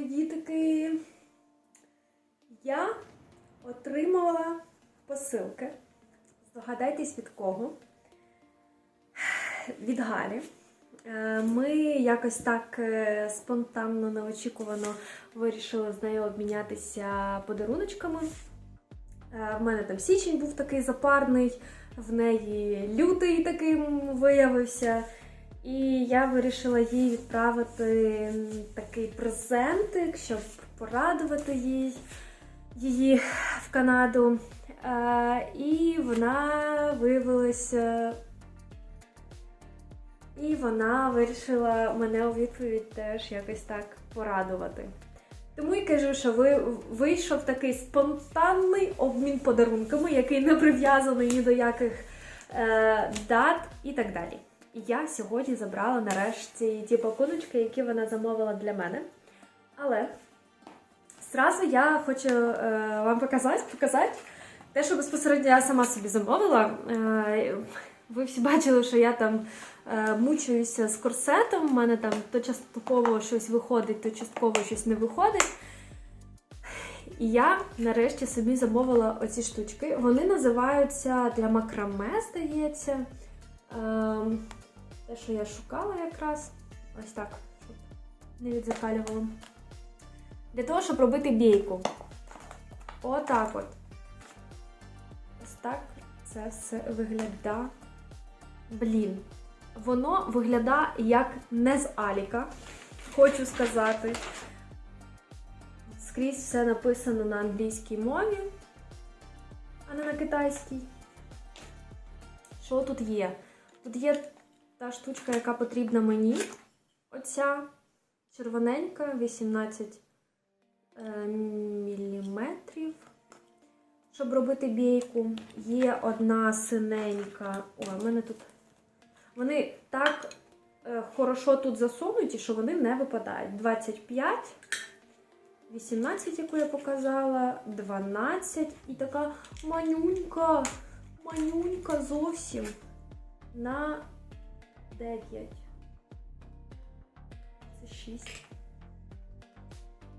Привітики! Я отримала посилки. Здогадайтесь від кого? Від Галі. Е, Ми якось так е, спонтанно, неочікувано вирішили з нею обмінятися подаруночками. Е, В мене там січень був такий запарний, в неї лютий таким виявився. І я вирішила їй відправити такий презентик, щоб порадувати їй, її в Канаду. Е, і вона виявилася. І вона вирішила мене у відповідь теж якось так порадувати. Тому і кажу, що ви, вийшов такий спонтанний обмін подарунками, який не прив'язаний ні до яких е, дат і так далі. Я сьогодні забрала нарешті ті пакуночки, які вона замовила для мене. Але зразу я хочу е, вам показати, показати те, що безпосередньо я сама собі замовила. Е, ви всі бачили, що я там е, мучуюся з корсетом. У мене там то частково щось виходить, то частково щось не виходить. І я нарешті собі замовила оці штучки. Вони називаються для макраме, здається. Ем, те, що я шукала якраз. Ось так, щоб не відзеркалювало. Для того, щоб робити бійку. Отак от. Ось так це все виглядає. Блін. Воно виглядає як не з Аліка, хочу сказати. Скрізь все написано на англійській мові, а не на китайській. Що тут є? Тут є та штучка, яка потрібна мені. Оця червоненька, 18 е, міліметрів. Щоб робити бійку. Є одна синенька. Ой, в мене тут. Вони так е, хорошо тут засунуті, що вони не випадають. 25, 18, яку я показала, 12 і така манюнька, манюнька зовсім на 9. Це 6.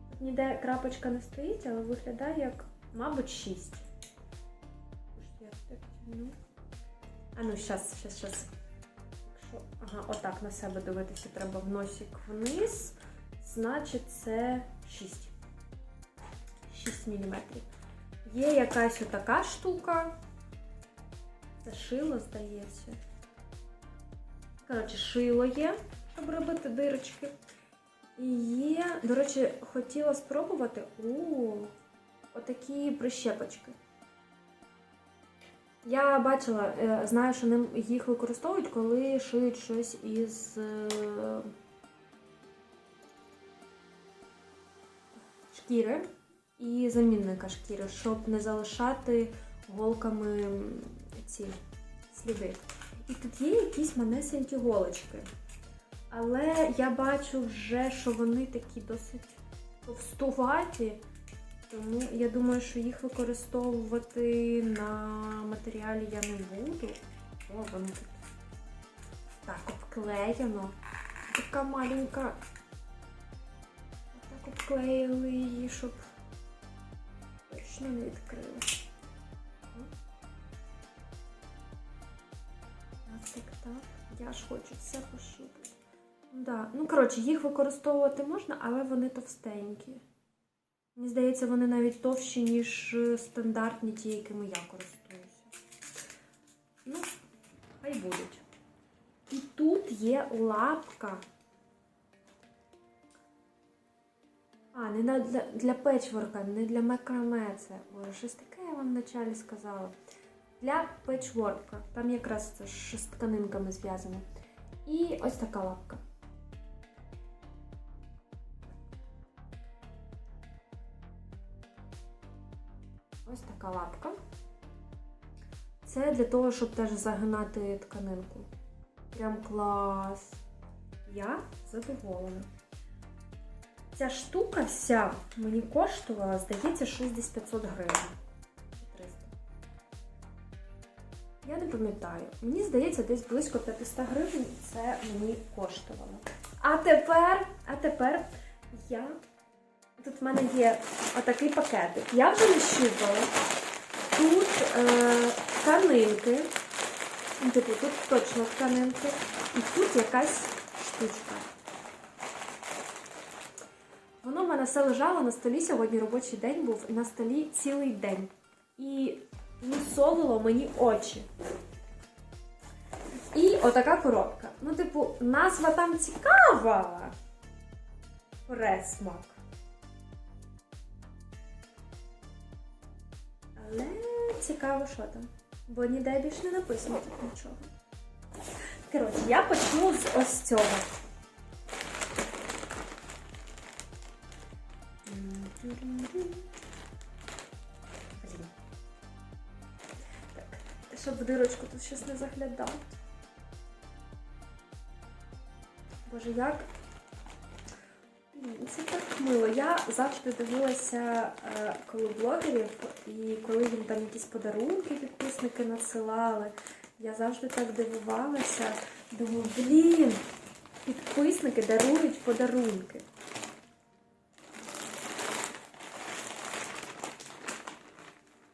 Тут ніде крапочка не стоїть, але виглядає як, мабуть, 6. Я так тягну. А ну, щас, щас, щас. Якщо, ага, отак на себе дивитися треба в носик вниз. Значить, це 6. 6 мм. Є якась отака штука. Це шило, здається. Коротше, шило є, щоб робити дирочки. І є, до речі, хотіла спробувати у отакі прищепочки. Я бачила, е, знаю, що ним їх використовують, коли шиють щось із е, шкіри і замінника шкіри, щоб не залишати голками ці сліди. І тут є якісь манесенькі голочки. Але я бачу вже, що вони такі досить товстуваті. Тому я думаю, що їх використовувати на матеріалі я не буду. О, вони тут так обклеєно. Така маленька. Так обклеїли її, щоб точно не відкрили. Я ж хочу це пощупати. Да. Ну, коротше, їх використовувати можна, але вони товстенькі. Мені здається, вони навіть товщі, ніж е, стандартні ті, якими я користуюся. Ну, хай будуть. І тут є лапка. А, не для, для печворка, не для макраме це. Боже, щось таке я вам вначалі сказала. Для печворка. Там якраз це ж з тканинками зв'язано. І ось така лапка. Ось така лапка. Це для того, щоб теж загинати тканинку. Прям клас. Я задоволена. Ця штука вся мені коштувала, здається, щось десь 500 гривень. Я не пам'ятаю. Мені здається, десь близько 500 гривень це мені коштувало. А тепер, а тепер я Тут в мене є отакий пакетик. Я вже нещупала. Тут е, тканинки. Ну, Типу, тут точно тканинки. І тут якась штучка. Воно в мене все лежало на столі. Сьогодні робочий день був на столі цілий день. І мусолило мені очі. І отака коробка. Ну, типу, назва там цікава. Пресмак. Але цікаво, що там. Бо ніде більш не написано тут нічого. Коротше, я почну з ось цього. Так, щоб дирочку тут щось не заглядати. Боже, як. Це так мило. Я завжди дивилася е, коли блогерів, і коли їм там якісь подарунки підписники надсилали. Я завжди так дивувалася. Думаю, блін, підписники дарують подарунки.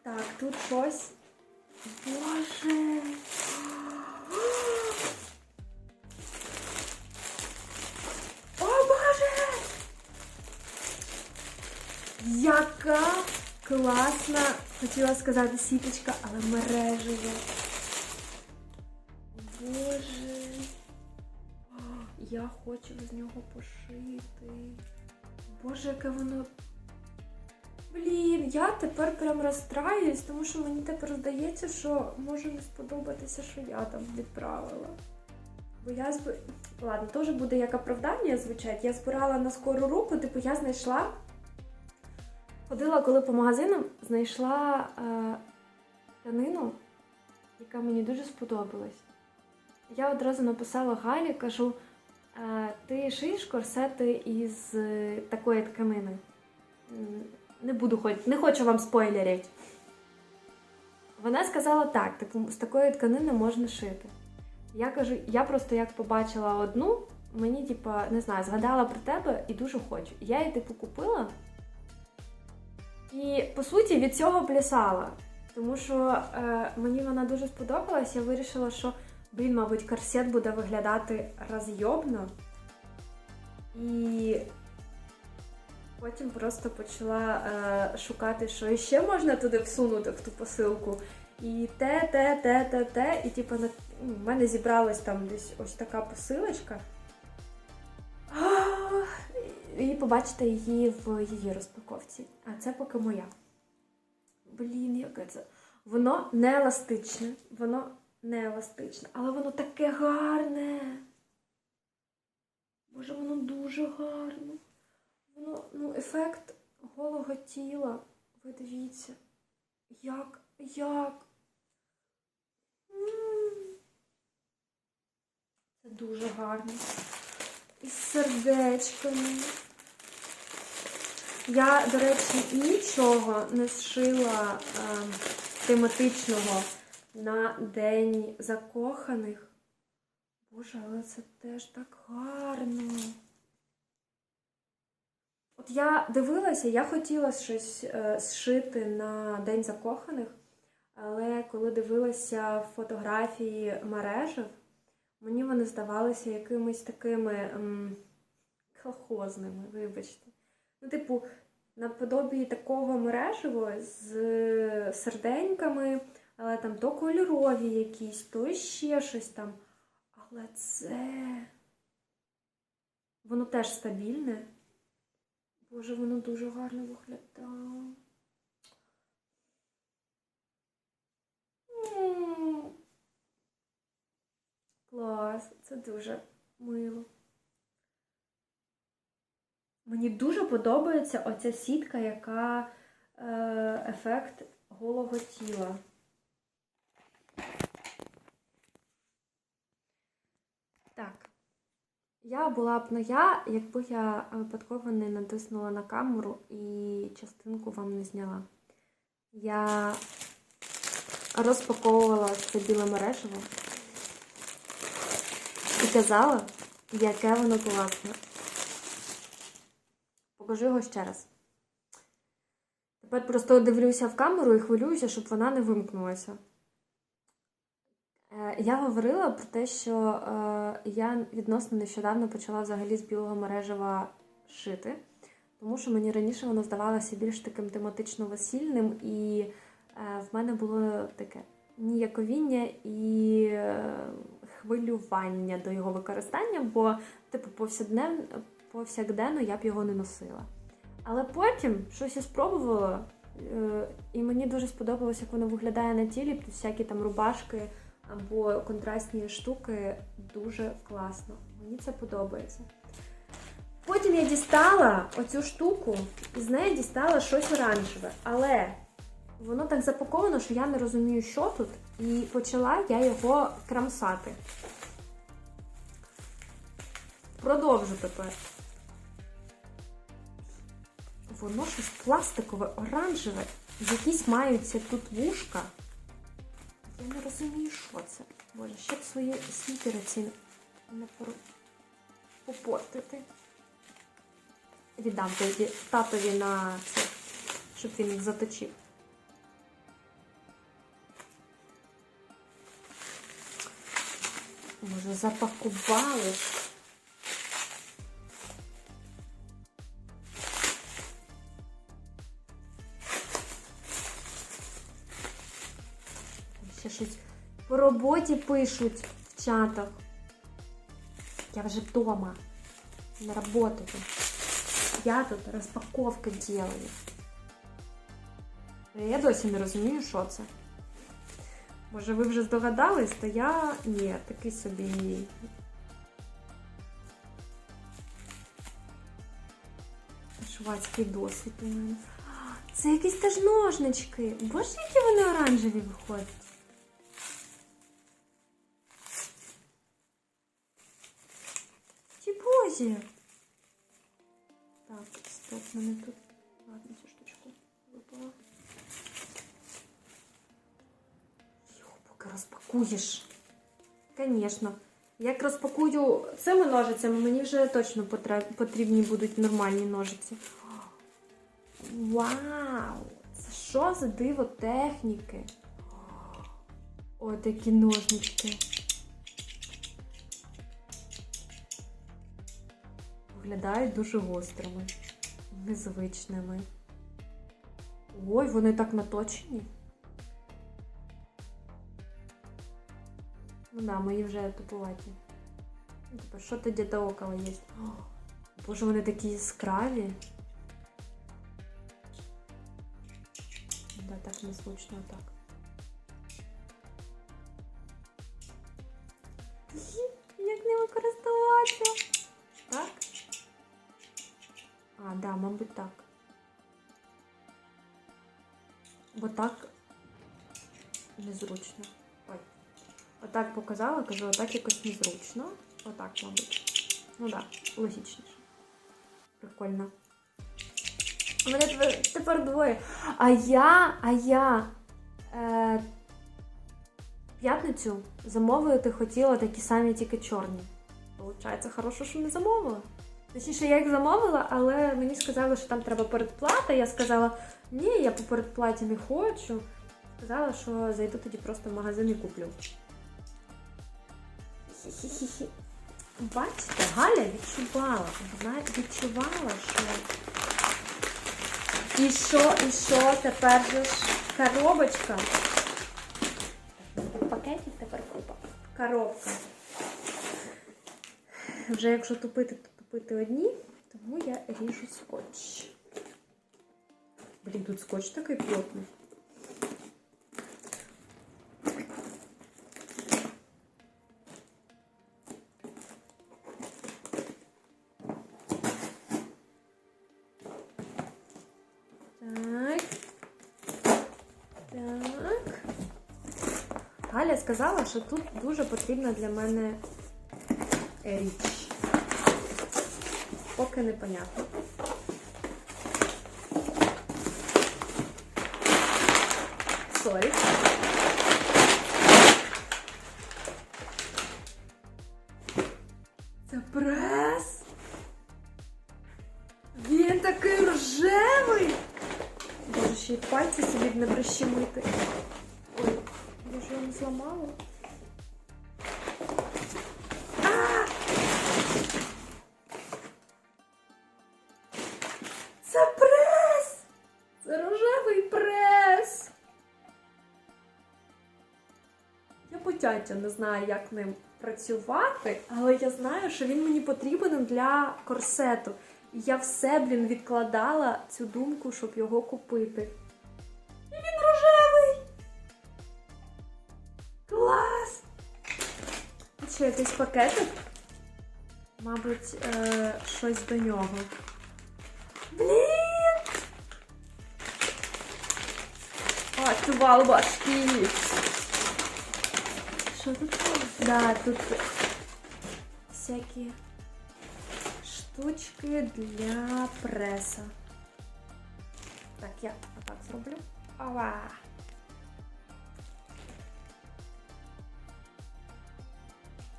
Так, тут щось. Яка класна, хотіла сказати сіточка, але мережева. Боже. Я хочу з нього пошити. Боже, яке воно. Блін, я тепер прям розстраюсь, тому що мені тепер здається, що може не сподобатися, що я там відправила. Бо я зб... Ладно, теж буде як оправдання звучать. Я збирала на скору руку, типу я знайшла. Ходила, коли по магазинам, знайшла е, тканину, яка мені дуже сподобалась. Я одразу написала Галі, кажу: е, ти шиєш корсети із е, такої тканини. Не буду не хочу вам спойлерити. Вона сказала так, типу, з такої тканини можна шити. Я кажу, я просто як побачила одну, мені, типа, не знаю, згадала про тебе і дуже хочу. Я її, типу, купила. І по суті від цього плясала. Тому що е, мені вона дуже сподобалась. Я вирішила, що, блін, мабуть, корсет буде виглядати розйобно. І потім просто почала е, шукати, що ще можна туди всунути в ту посилку. І те, те, те, те, те. І типу, на... ну, в мене зібралась там десь ось така посилочка. І побачите її в її розпаковці. А це поки моя. Блін, яке це. Воно не еластичне. Воно не еластичне, але воно таке гарне. Боже, воно дуже гарне. Воно, ну, ефект голого тіла. Ви дивіться. Як, як? Це дуже гарно. Із сердечками. Я, до речі, нічого не зшила е, тематичного на День закоханих. Боже, але це теж так гарно. От я дивилася, я хотіла щось е, зшити на День закоханих, але коли дивилася фотографії мережів, мені вони здавалися якимись такими ем, колхозними, вибачте. Ну, типу, наподобі такого мережево з серденьками, але там то кольорові якісь, то ще щось там. Але це. Воно теж стабільне. Боже, воно дуже гарно виглядає. Клас, це дуже мило. Мені дуже подобається оця сітка, яка е, ефект голого тіла. Так. Я була б не я, якби я випадково не натиснула на камеру і частинку вам не зняла. Я розпаковувала це біле мережево і казала, яке воно класне. Покажу його ще раз. Тепер просто дивлюся в камеру і хвилююся, щоб вона не вимкнулася. Е, Я говорила про те, що е, я відносно нещодавно почала взагалі з білого мережева шити, тому що мені раніше воно здавалося більш таким тематично весільним, і е, в мене було таке ніяковіння і хвилювання до його використання, бо, типу, повсякденно, повсякденно я б його не носила. Але потім щось я спробувала, е, і мені дуже сподобалось, як воно виглядає на тілі, всякі там рубашки або контрастні штуки дуже класно. Мені це подобається. Потім я дістала оцю штуку, і з неї дістала щось оранжеве. Але воно так запаковано, що я не розумію, що тут, і почала я його крамсати. Продовжу тепер. Воно щось пластикове, оранжеве, якісь маються тут вушка. Я не розумію, що це. Боже, ще б свої снікери ці не попортити. Віддам тоді татові на це, щоб він їх заточив. Може, запакували. роботі пишуть в чатах. Я вже вдома. На роботі. Я тут розпаковки делаю. Я досі не розумію, що це. Може, ви вже здогадались, то я ні, такий собі. Швадський досвід у мене. Це якісь теж ножнички. Боже, які вони оранжеві виходять. Ті. Так, стоп, мене тут. Ладно, цю штучку випала. Його поки розпакуєш. Звісно. Як розпакую цими ножицями, мені вже точно потрібні будуть нормальні ножиці. Вау! Це що за диво техніки? О, такі ножнички. Виглядають дуже гострими, незвичними. Ой, вони так наточені. Ну да, мої вже тупуваті. Ну, Типа, що то где-то около є. О, Боже, вони такі яскраві. Да, так незвично так. Як ними користуватися? Мабуть, так. Бо так незручно. Ой. Отак показала, кажу, отак якось незручно. Отак, мабуть. Ну так, да, логічніше. Прикольно. У мене тепер, двоє. А я, а я е, п'ятницю замовити хотіла такі самі, тільки чорні. Получається, хорошо, що не замовила. Точніше, я їх замовила, але мені сказали, що там треба передплата. Я сказала, ні, я по передплаті не хочу. Сказала, що зайду тоді просто в магазин і куплю. Хі-хі-хі. Бачите, Галя відчувала. Вона відчувала, що. І що, і що, тепер же ж коробочка. Пакетик тепер купа. Коробка. Вже якщо тупити, то тупити одні, тому я ріжу скотч. Блін, тут скотч такий плотний. Так. Так. Галя сказала, що тут дуже потрібна для мене річ. Поки непонятно. Сорі. Це прес. Він такий рожевий. Боже, ще й пальці собі не прищемити. Поняття не знаю, як ним працювати, але я знаю, що він мені потрібен для корсету. І я все, блін, відкладала цю думку, щоб його купити. І він рожевий! Клас! Що, якийсь пакетик? Мабуть, е, щось до нього. Блін! Отвал башки! Що тут? Да, тут всякі штучки для преса. Так, я отак зроблю. Ова!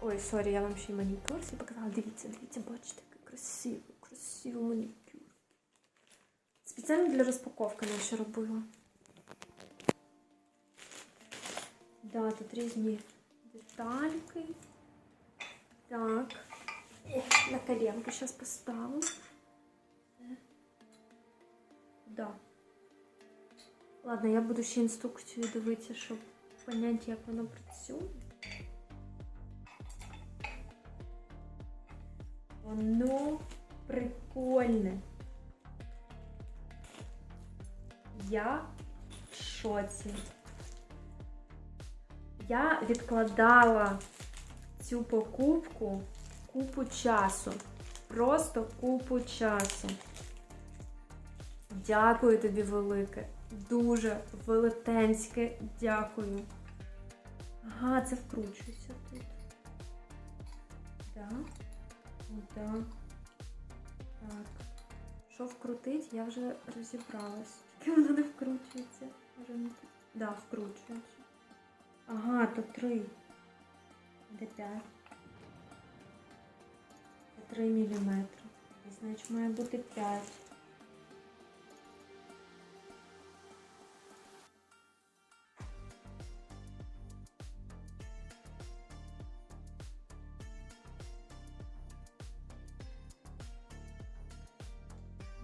Ой, сорі, я вам ще й манікюр всі показала. Дивіться, дивіться, бачите, який красивий, красивий манікюр. Спеціально для розпаковки наша робила. Да, тут різні детальки. Так. Ех, На коленку сейчас поставлю. Да. Ладно, я буду ще інструкцію дивитися, щоб поняти, як воно працює. Воно прикольне. Я в шоці. Я відкладала цю покупку купу часу. Просто купу часу. Дякую тобі велике. Дуже велетенське дякую. Ага, це вкручується тут. Да. Да. Так. Що вкрутить, я вже розібралась. Тільки воно не вкручується. Не. Да, вкручується. Ага, тут три. Де п'ять. Це три міліметри. І, Значить, має бути п'ять.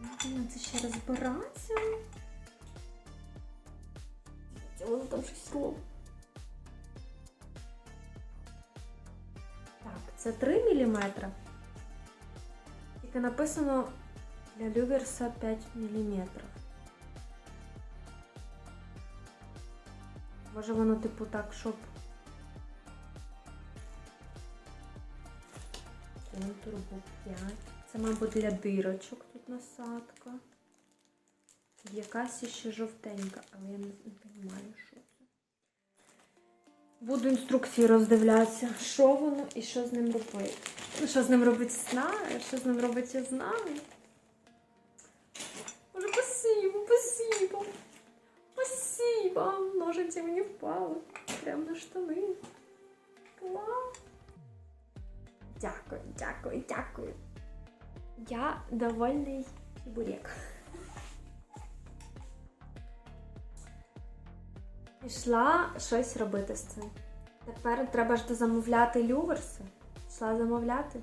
Можна це ще розбиратися. Воно там щось слово. Це 3 мм. Тільки написано для люверса 5 мм. Може воно типу так, щоб контур 5. Це, мабуть, для дирочок тут насадка. Якась ще жовтенька, але я не, розумію, що. Буду інструкції роздивлятися, що воно і що з ним робити. Ну, що з ним робити знаю, що з ним робити я знаю. Боже, спасибо, спасибо. Спасибо. Ножиці мені впали. Прямо на штани. Клас. Дякую, дякую, дякую. Я довольний чебурек. Пішла щось робити з цим. Тепер треба ж дозамовляти люверси. Пішла замовляти.